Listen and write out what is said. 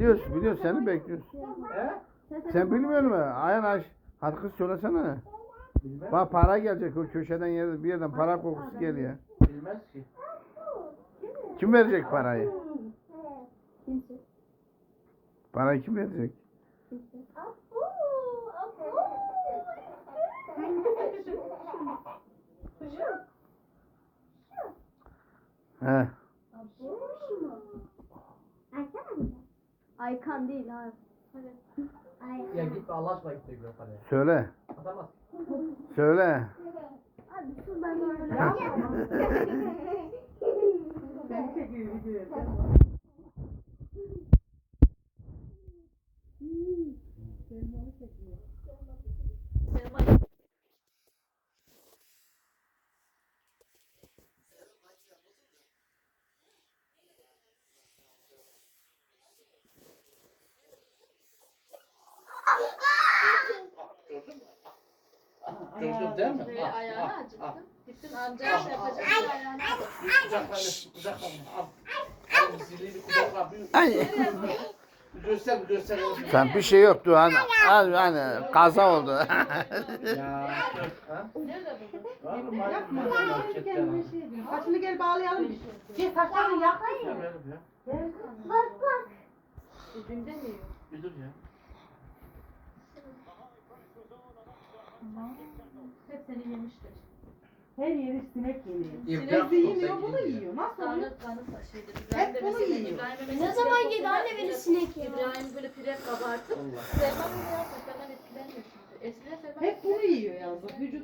Biliyoruz, biliyoruz seni bekliyoruz. He? Sen bilmiyor musun? Ayhan Aş. Hadi kız söylesene. Bilmez. Bak para gelecek o köşeden yer, bir yerden para kokusu geliyor. Bilmez ki. Kim verecek parayı? Kimse. Parayı kim verecek? He. Aykan değil ha. Ya gitme Allah aşkına gitme güzel paraya. Söyle. Atamaz. Söyle. Abi dur ben böyle. Ben çekiyor videoyu. Gördün değil mi? Böyle al. acıttın. Gittin amcaya şey yapacaksın ayağını acıttın. Kucakla, kucakla. Al. Al zili bir kucakla. Ay. göster, göster. Sen bir şey yoktu hani, hani, hani kaza oldu. Ya. Ha? Nerede buldun? Var mı? Yapma. Şey. Saçını gel bağlayalım. Şey saçlarını yak. Ya verim ya. Bak bak. Dibinde mi? Bir dur ya. Seni yemiştir. Her yeri sinek yeniyor. İbrahim Sinek de yemiyor bunu yiyor. Nasıl oluyor? Taşıydı. İbrahim de bunu mesela yiyor. İbrahim'e Ne zaman yedi kokular, anne beni sinek ya? İbrahim böyle pire kabartıp Allah. Selman bunu. Selman etkilenmiyor şimdi. Eskiden Selman Hep bunu yiyor yazık. Vücut